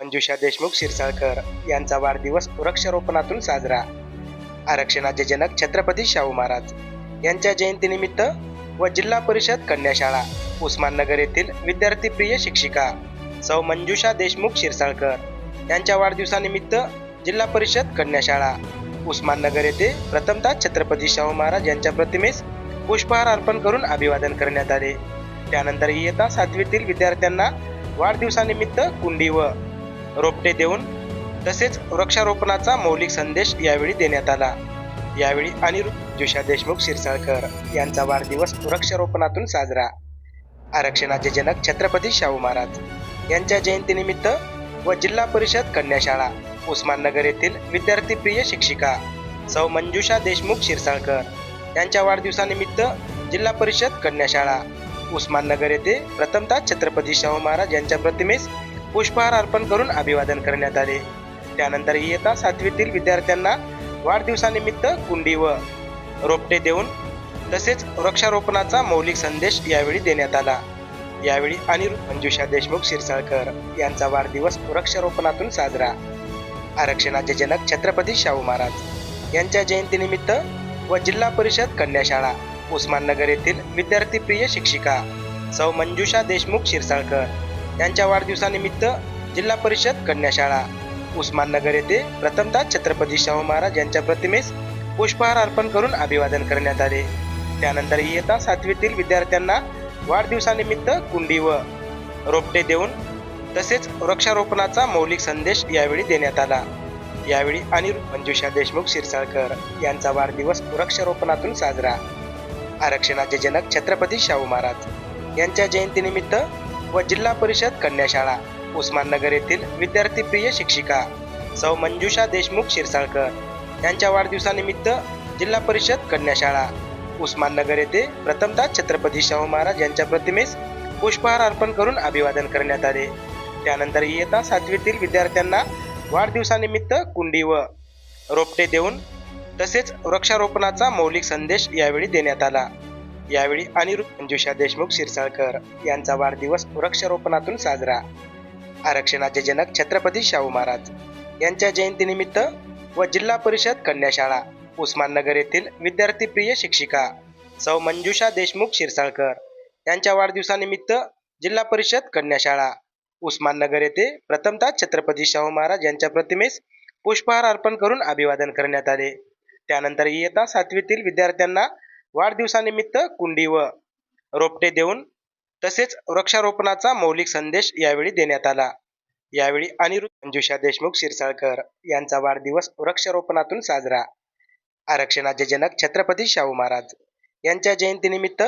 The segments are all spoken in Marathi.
मंजुषा देशमुख शिरसाळकर यांचा वाढदिवस वृक्षारोपणातून साजरा. आरक्षणाचे जनक छत्रपती शाहू महाराज यांच्या जयंतीनिमित्त व जिल्हा परिषद कन्याशाळा उस्माननगर येथील विद्यार्थीप्रिय शिक्षिका सौ मंजुषा देशमुख शिरसाळकर यांच्या वाढदिवसानिमित्त जिल्हा परिषद कन्याशाळा उस्माननगर येथे प्रथमतः छत्रपती शाहू महाराज यांच्या प्रतिमेस पुष्पहार अर्पण करून अभिवादन करण्यात आले. त्यानंतर इयत्ता सातवीतील विद्यार्थ्यांना वाढदिवसानिमित्त कुंडी व रोपटे देऊन तसेच वृक्षारोपणाचा मौलिक संदेश यावेळी देण्यात आला. यावेळी अनिरुद्ध जुषा देशमुख शिरसाळकर यांचा वाढदिवस वृक्षारोपणातून साजरा. आरक्षणाचे जनक छत्रपती शाहू महाराज यांच्या जयंतीनिमित्त व जिल्हा परिषद कन्याशाळा उस्माननगर येथील विद्यार्थीप्रिय शिक्षिका सौ मंजुषा देशमुख शिरसाळकर यांच्या वाढदिवसानिमित्त जिल्हा परिषद कन्याशाळा उस्माननगर येथे प्रथमतः छत्रपती शाहू महाराज यांच्या प्रतिमेस पुष्पहार अर्पण करून अभिवादन करण्यात आले. त्यानंतर इयत्ता सातवीतील विद्यार्थ्यांना वाढदिवसानिमित्त कुंडी व रोपटे देऊन तसेच वृक्षारोपणाचा मौलिक संदेश यावेळी देण्यात आला. यावेळी अनिरुद्ध मंजुषा देशमुख शिरसाळकर यांचा वाढदिवस वृक्षारोपणातून साजरा. आरक्षणाचे जनक छत्रपती शाहू महाराज यांच्या जयंतीनिमित्त व जिल्हा परिषद कन्याशाळा उस्माननगर येथील विद्यार्थीप्रिय शिक्षिका सौ मंजुषा देशमुख शिरसाळकर यांच्या वाढदिवसानिमित्त जिल्हा परिषद कन्याशाळा उस्माननगर येथे प्रथमतः छत्रपती शाहू महाराज यांच्या प्रतिमेस पुष्पहार अर्पण करून अभिवादन करण्यात आले. त्यानंतर इयत्ता सातवीतील विद्यार्थ्यांना वाढदिवसानिमित्त कुंडी व रोपटे देऊन तसेच वृक्षारोपणाचा मौलिक संदेश यावेळी देण्यात आला. यावेळी अनिरुद्ध मंजुषा देशमुख शिरसाळकर यांचा वाढदिवस वृक्षारोपणातून साजरा. आरक्षणाचे जनक छत्रपती शाहू महाराज यांच्या जयंतीनिमित्त व जिल्हा परिषद कन्या शाळा उस्माननगर येथील विद्यार्थीप्रिय शिक्षिका सौ मंजुषा देशमुख शिरसाळकर यांच्या वाढदिवसानिमित्त जिल्हा परिषद कन्या शाळा उस्माननगर येथे प्रथमतः छत्रपती शाहू महाराज यांच्या प्रतिमेस पुष्पहार अर्पण करून अभिवादन करण्यात आले. त्यानंतर इयत्ता सातवीतील विद्यार्थ्यांना वाढदिवसानिमित्त कुंडी व रोपटे देऊन तसेच वृक्षारोपणाचा मौलिक संदेश यावेळी देण्यात आला. यावेळी अनिरुद्ध मंजुषा देशमुख शिरसाळकर यांचा वाढदिवस वृक्षारोपणातून साजरा. आरक्षणाचे जनक छत्रपती शाहू महाराज यांच्या जयंतीनिमित्त व जिल्हा परिषद कन्याशाळा उस्माननगर येथील विद्यार्थीप्रिय शिक्षिका सौ मंजुषा देशमुख शिरसाळकर यांच्या वाढदिवसानिमित्त जिल्हा परिषद कन्याशाळा उस्माननगर येथे प्रथमतः छत्रपती शाहू महाराज यांच्या प्रतिमेस पुष्पहार अर्पण करून अभिवादन करण्यात आले. त्यानंतर इयत्ता सातवीतील विद्यार्थ्यांना वाढदिवसानिमित्त कुंडी व रोपटे देऊन तसेच वृक्षारोपणाचा मौलिक संदेश यावेळी देण्यात आला. यावेळी अनिरुद्ध मंजुषा देशमुख शिरसाळकर यांचा वाढदिवस वृक्षारोपणातून साजरा. आरक्षणाचे जनक छत्रपती शाहू महाराज यांच्या जयंतीनिमित्त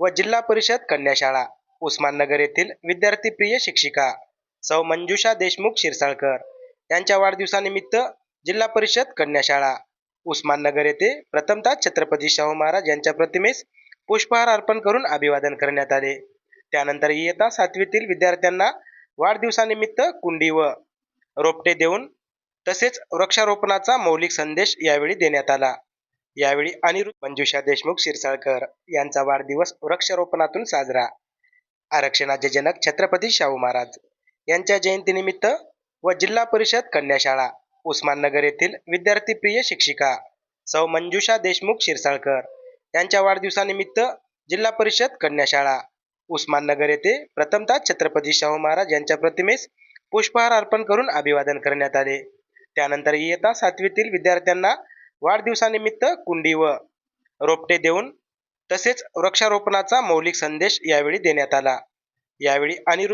व जिल्हा परिषद कन्याशाळा उस्माननगर येथील विद्यार्थीप्रिय शिक्षिका सौ मंजुषा देशमुख शिरसाळकर यांच्या वाढदिवसानिमित्त जिल्हा परिषद कन्याशाळा उस्माननगर येथे प्रथमतः छत्रपती शाहू महाराज यांच्या प्रतिमेस पुष्पहार अर्पण करून अभिवादन करण्यात आले. त्यानंतर इयत्ता सातवीतील विद्यार्थ्यांना वाढदिवसानिमित्त कुंडी व रोपटे देऊन तसेच वृक्षारोपणाचा मौलिक संदेश यावेळी देण्यात आला. यावेळी अनिरुद्ध मंजुषा देशमुख शिरसाळकर यांचा वाढदिवस वृक्षारोपणातून साजरा. आरक्षणाचे जनक छत्रपती शाहू महाराज यांच्या जयंतीनिमित्त व जिल्हा परिषद कन्याशाळा उस्माननगर येथील विद्यार्थीप्रिय शिक्षिका सौ मंजुषा देशमुख शिरसाळकर यांच्या वाढदिवसानिमित्त जिल्हा परिषद कन्या शाळा उस्माननगर येथे प्रथमतः छत्रपती शाहू महाराज यांच्या प्रतिमेस पुष्पहार अर्पण करून अभिवादन करण्यात आले. त्यानंतर इयत्ता सातवीतील विद्यार्थ्यांना वाढदिवसानिमित्त कुंडी व रोपटे देऊन तसेच वृक्षारोपणाचा मौलिक संदेश यावेळी देण्यात आला. यावेळी अनिरुद्ध